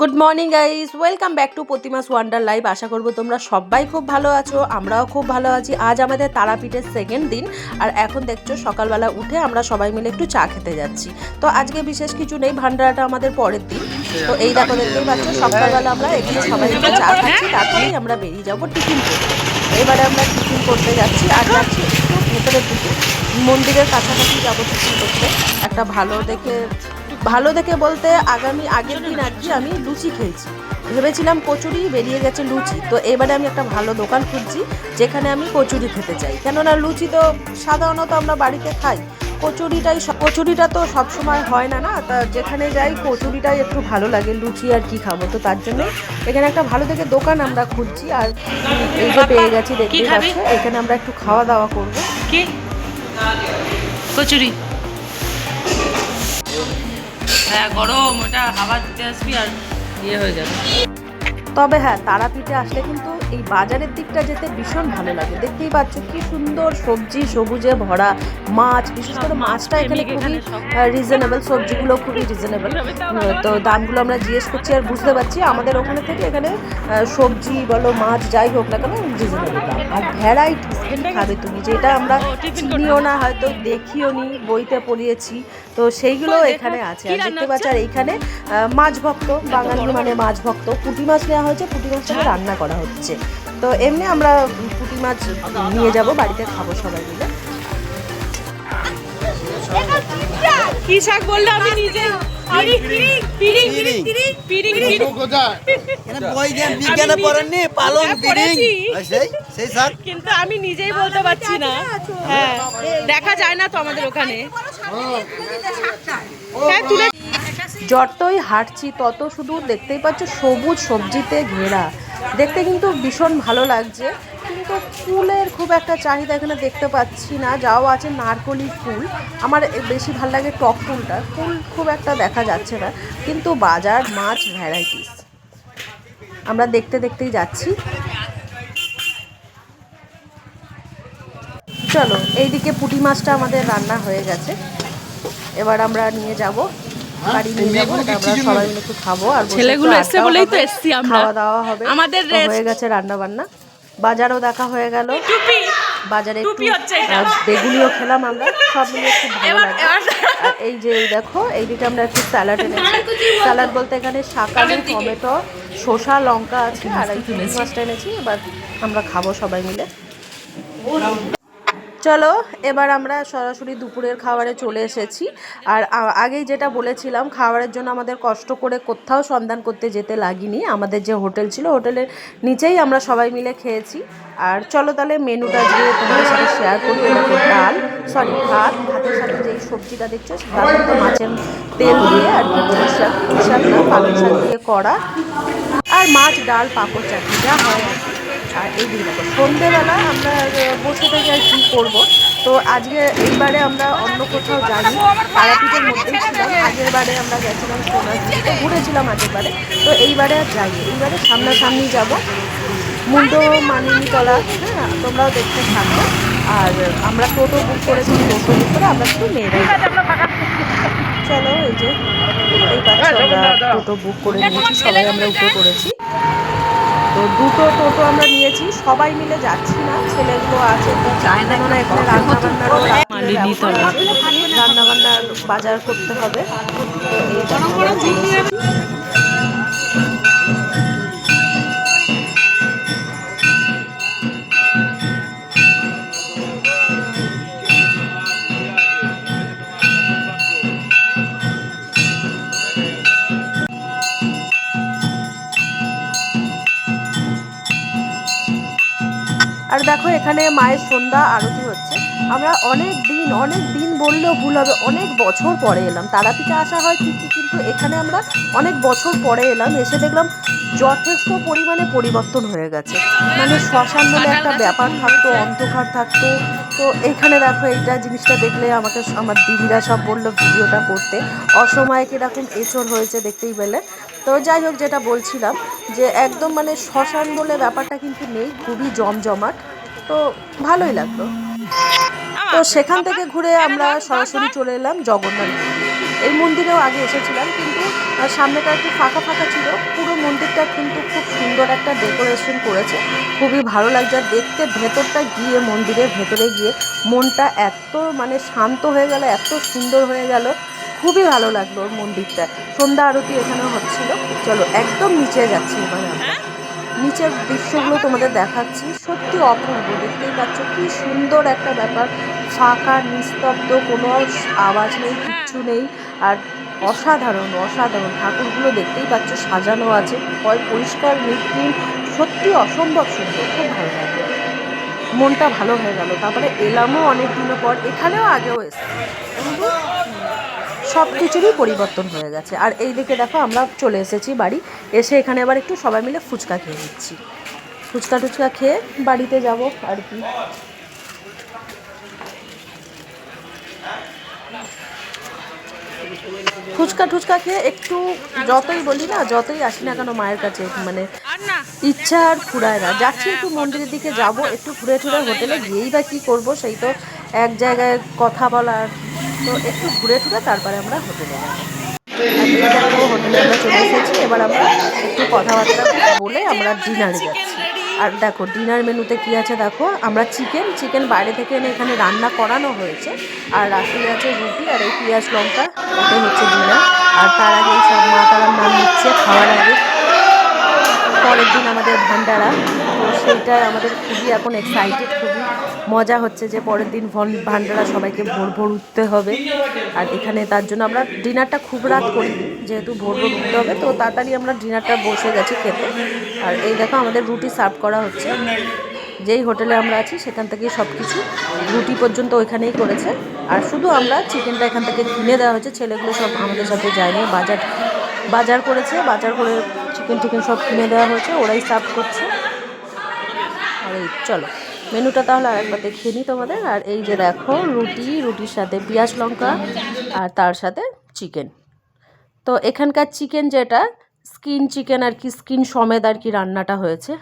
Good morning guys welcome back to প্রতিমাস wonder live আশা করব তোমরা সবাই খুব ভালো আছো, আমরাও খুব ভালো আছি। আজ আমাদের তারাপীঠের সেকেন্ড দিন, আর এখন দেখছ সকালবেলা উঠে আমরা সবাই মিলে একটু চা খেতে যাচ্ছি। তো আজকে বিশেষ কিছু নেই, ভান্ডারাটা আমাদের পরের দিন। তো এই দেখো, দেখতেই পাচ্ছ, সকালবেলা আমরা এখানে সবাই মিলে চা খাচ্ছি, তারপরেই আমরা বেরিয়ে যাব টিফিন করতে। এবারে আমরা টিফিন করতে যাচ্ছি, আর যাচ্ছি একটু ভেতরের দিকে। মন্দিরের কাছাকাছি যাব টিফিন করতে। একটা ভালো দেখে ভালো দেখে বলতে আগামী আগের দিন আর কি আমি লুচি খেয়েছি। ভেবেছিলাম কচুরি বেরিয়ে গেছে লুচি। তো এবারে আমি একটা ভালো দোকান খুঁজছি যেখানে আমি কচুরি খেতে চাই। কেননা লুচি তো সাধারণত আমরা বাড়িতে খাই। কচুরিটাই কচুরিটা তো সবসময় হয় না না? তা যেখানে যাই কচুরিটাই একটু ভালো লাগে লুচি আর কি খাব। তো তার জন্য এখানে একটা ভালো দেখে দোকান আমরা খুঁজছি। আর এই যে পেয়ে গেছি দেখতে? পাচ্ছ এখানে আমরা একটু খাওয়া দাওয়া করব। কি? কচুরি। গরম ওটা হাওয়া দিতে আসবি আর ইয়ে হয়ে যাবে। তবে হ্যাঁ তারাপীঠে আসলে কিন্তু এই বাজারের দিকটা যেতে ভীষণ ভালো লাগে। দেখতেই পাচ্ছ কি সুন্দর সবজি সবুজে ভরা মাছ বিশেষ করে মাছটা এখানে খুবই রিজনেবল সবজিগুলো খুবই রিজনেবল তো দামগুলো আমরা জিজ্ঞেস করছি আর বুঝতে পারছি আমাদের ওখানে থেকে এখানে সবজি বলো মাছ যাই হোক না কেন রিজনেবল দাম। আর ভ্যারাইটিস খাবে তুমি যেটা আমরা চিনিও না হয়তো দেখিও নি বইতে পড়িয়েছি। তো সেইগুলো এখানে আছে। আর দেখতে পাচ্ছ আর এইখানে মাছ ভক্ত বাঙালি মানে মাছ ভক্ত। পুঁটি মাছ নেওয়া হয়েছে পুঁটি মাছটাকে রান্না করা হচ্ছে। তো এমনি আমরা পুঁটি মাছ নিয়ে যাব বাড়িতে খাব সবাই মিলে। কি শাক বললে আমি নিজে? পিরিং পিরিং পিরিং পিরিং পিরিং পিরিং এখানে বই জ্ঞান বিজ্ঞানে পড়েননি পালং বিরিং। পড়েছি। সেই সেই স্যার। কিন্তু আমি নিজেই বলতে পারছি না। হ্যাঁ দেখা যায় না তো আমাদের ওখানে। হ্যাঁ যতই হাঁটছি তত শুধু দেখতেই পাচ্ছ সবুজ সবজিতে ঘেরা। দেখতে কিন্তু ভীষণ ভালো লাগছে। কিন্তু ফুলের খুব একটা চাহিদা এখানে দেখতে পাচ্ছি না। যাও আছে নারকলি ফুল। আমার বেশি ভালো লাগে টক ফুলটা। ফুল খুব একটা দেখা যাচ্ছে না। কিন্তু বাজার মাছ ভ্যারাইটিস আমরা দেখতে দেখতেই যাচ্ছি। চলো এইদিকে পুঁটি মাছটা আমাদের রান্না হয়ে গেছে। এবার আমরা নিয়ে যাব। বাড়ি নিয়ে যাব। আমরা সবাই মিলে একটু খাব আর ছেলেগুলো এসছে বলেই তো এসছি আমরা। খাওয়া দাওয়া হবে। আমাদের হয়ে গেছে রান্না বান্না বাজারও দেখা হয়ে গেল। বাজারে একটু বেগুনিও খেলাম আমরা সব মিলে খুব ভালো লাগে। এই যে এই দেখো এইদিকে আমরা একটু স্যালাড এনেছি। স্যালাড বলতে এখানে শাকালু টমেটো শসা লঙ্কা আছে আর এই মাছটা এনেছি এবার আমরা খাব সবাই মিলে। চলো, এবার আমরা সরাসরি দুপুরের খাবারে চলে এসেছি। আর আগেই যেটা বলেছিলাম, খাবারের জন্য আমাদের কষ্ট করে কোথাও সন্ধান করতে যেতে লাগিনি। আমাদের যে হোটেল ছিল, হোটেলের নিচেই আমরা সবাই মিলে খেয়েছি। আর চলো তাহলে মেনুটা দিয়ে তোমাদের সাথে শেয়ার করি। ডাল সরি ভাত। ভাতের সাথে যেই সবজিটা দেখছ মধ্যে মাছের তেল দিয়ে আর শাক শাক পালং শাক দিয়ে করা। আর মাছ, ডাল, পাঁপড় চাটনি, যা হয় আর এই দিন দেখো সন্ধেবেলা আমরা আহ, বসে থেকে আর কী করব। তো আজকে এইবারে আমরা অন্য কোথাও যাইনি। তারাপীঠের মধ্যেই ছিলাম। আগের বারে আমরা গেছিলাম সোনাঝুরিতে ঘুরেছিলাম আগের বারে। তো এইবারে আর যাইনি। এইবারে সামনাসামনি যাব। মুন্ডো মানিনীতলা। হ্যাঁ তোমরাও দেখতে থাকো আর আমরা টোটো বুক করেছি, টোটো বুক করে আমরা শুধু মেয়েরাই। চলো এই যে এই টোটো বুক করে নিয়েছি, সবাই আমরা উঠে পড়েছি। তো দুটো টোটো আমরা নিয়েছি সবাই মিলে যাচ্ছি না ছেলেগুলো আছে তো এখানে রান্না বান্নারও মালিনীতলা। রান্না বান্নার বাজার করতে হবে। আর দেখো এখানে মায়ের সন্ধ্যা আরতি হচ্ছে। আমরা অনেক দিন অনেক দিন বললেও ভুল হবে অনেক বছর পরে এলাম। তারাপীঠে আসা হয় ঠিকই কিন্তু এখানে আমরা অনেক বছর পরে এলাম। এসে দেখলাম যথেষ্ট পরিমাণে পরিবর্তন হয়ে গেছে। মানে শ্মশান বলে একটা ব্যাপার থাকতো অন্ধকার থাকতো। তো এখানে দেখো এইটা জিনিসটা দেখলে আমাকে আমার দিদিরা সব বলল ভিডিওটা করতে। অসময়ে কীরকম এচর হয়েছে দেখতেই পেলে। তো যাই হোক যেটা বলছিলাম যে একদম মানে শ্মশান বলে ব্যাপারটা কিন্তু নেই খুবই জমজমাট। তো ভালোই লাগল। তো সেখান থেকে ঘুরে আমরা সরাসরি চলে এলাম জগন্নাথ এই মন্দিরেও আগে এসেছিলাম কিন্তু আর সামনেটা একটু ফাঁকা ফাঁকা ছিল। পুরো মন্দিরটা কিন্তু খুব সুন্দর একটা ডেকোরেশন করেছে। খুবই ভালো লাগছে। আর দেখতে ভেতরটা গিয়ে মন্দিরের ভেতরে গিয়ে মনটা এত মানে শান্ত হয়ে গেল এত সুন্দর হয়ে গেল। খুবই ভালো লাগল ওর মন্দিরটা। সন্ধ্যা আরতি এখানে হচ্ছিল। চলো একদম নিচে যাচ্ছি এবারে আমরা। নিচের দৃশ্যগুলো তোমাদের দেখাচ্ছি। সত্যি অপূর্ব দেখতেই পাচ্ছ কি সুন্দর একটা ব্যাপার। ফাঁকা নিস্তব্ধ কোনো আওয়াজ নেই কিচ্ছু নেই। আর অসাধারণ অসাধারণ। ঠাকুরগুলো দেখতেই পাচ্ছ সাজানো আছে। হয় পরিষ্কার নির্মূল সত্যি অসম্ভব সুন্দর খুব ভালো লাগল। মনটা ভালো হয়ে গেল। তারপরে এলামও অনেক দিনের পর এখানেও আগেও এসেছি। সব কিছুরই পরিবর্তন হয়ে গেছে। আর এই দিকে দেখো আমরা চলে এসেছি বাড়ি। এসে এখানে আবার একটু সবাই মিলে ফুচকা খেয়ে নিচ্ছি। ফুচকা টুচকা খেয়ে বাড়িতে যাব আর কি। ফুচকা টুচকা খেয়ে একটু যতই বলি না, যতই আসি না কেন মায়ের কাছে মানে ইচ্ছা আর ফুরায় না। যাচ্ছি একটু মন্দিরের দিকে যাব, একটু ঘুরে টুরে হোটেলে গিয়েই বা কী করব, সেই তো এক জায়গায় কথা বলার তো একটু ঘুরে ঘুরে তারপরে আমরা হোটেলে যাব। হোটেলে আমরা চলে এসেছি, এবার আমরা একটু কথাবার্তা বলে আমরা ডিনারে যাচ্ছি। আর দেখো ডিনার মেনুতে কি আছে দেখো, আমরা চিকেন চিকেন বাইরে থেকে এনে এখানে রান্না করানো হয়েছে। আর রাত্রি আছে রুটি আর এই পেঁয়াজ লঙ্কা এটাই হচ্ছে ডিনার আর তার আগে সব মা তারার নাম নিচ্ছে খাওয়ার আগে। পরের দিন আমাদের ভান্ডারা, তো সেইটাই আমাদের খুবই এখন এক্সাইটেড খুবই মজা হচ্ছে যে পরের দিন ভন- ভান্ডারা সবাইকে ভোর ভোর উঠতে হবে। আর এখানে তার জন্য আমরা ডিনারটা খুব রাত করি, যেহেতু ভোর ভোর উঠতে হবে, তো তাড়াতাড়ি আমরা ডিনারটা বসে গেছি খেতে। আর এই দেখো আমাদের রুটি সার্ভ করা হচ্ছে। যেই হোটেলে আমরা আছি, সেখান থেকেই সব কিছু রুটি পর্যন্ত ওইখানেই করেছে। আর শুধু আমরা চিকেনটা এখান থেকে কিনে দেওয়া হয়েছে, ছেলেগুলো সব আমাদের সাথে যায়নি, বাজার বাজার করেছে, বাজার করে চিকেন টিকেন সব কিনে দেওয়া হয়েছে, ওরাই সার্ভ করছে। আর এই, চলো। মেনুটা তাহলে আরেকবার দেখিয়ে নিই তোমাদের। আর এই যে দেখো, রুটি, রুটির সাথে পেঁয়াজ লঙ্কা আর তার সাথে চিকেন। তো এখানকার চিকেন যেটা, স্কিন চিকেন আর কি, স্কিন সমেত আর কি রান্নাটা হয়েছে।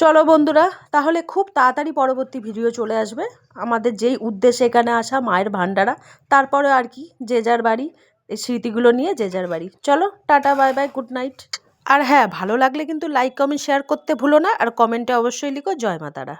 চলো বন্ধুরা, তাহলে খুব তাড়াতাড়ি পরবর্তী ভিডিও চলে আসবে। আমাদের যেই উদ্দেশ্যে এখানে আসা মায়ের ভান্ডারা তারপরে আর কি, যে যার বাড়ি, এই স্মৃতিগুলো নিয়ে যে যার বাড়ি। চলো, tata, bye bye, good night. আর হ্যাঁ ভালো লাগলে কিন্তু লাইক কমেন্ট শেয়ার করতে ভুলো না। আর কমেন্টে অবশ্যই লিখো, জয় মা তারা।